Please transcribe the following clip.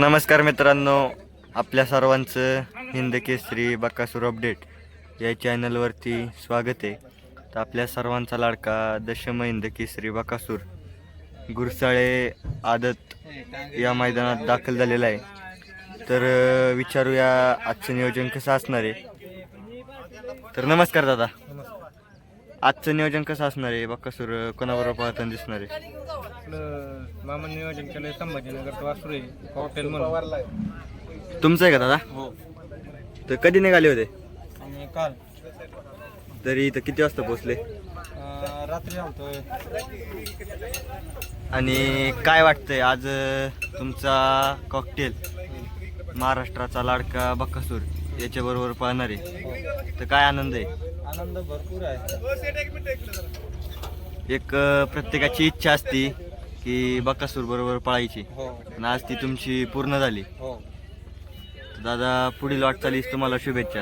नमस्कार मित्रांनो आपल्या सर्वांचं हिंद केसरी बकासूर अपडेट या चॅनलवरती स्वागत आहे. तर आपल्या सर्वांचा लाडका दशम हिंद केसरी बकासूर गुरसाळे आदत या मैदानात दाखल झालेला आहे. तर विचारूया आजचं नियोजन कसं असणार आहे? तर नमस्कार दादा. आजचं नियोजन कसं असणार आहे? बकासूर अं, कोणाबरोबर पाहताना दिसणार आहे? आपलं मामा नियोजन केलंय संभाजीनगर वासरू आहे हॉटेल म्हणून. तुमचं आहे का दादा? हो. तर कधी निघाले होते? आणि काल. तरी इथं किती वाजता पोहोचले? अं, रात्री आलतोय. आणि काय वाटतंय आज अं, तुमचा कॉकटेल महाराष्ट्राचा लाडका बक्कासूर याच्याबरोबर पाहणार आहे. तर काय आनंद आहे? आनंद भरपूर आहे. एक प्रत्येकाची इच्छा असती की बक्कासूर बरोबर पळायची. हो. आणि आज ती तुमची पूर्ण झाली. हो. दादा पुढील वाटचालीस तुम्हाला शुभेच्छा.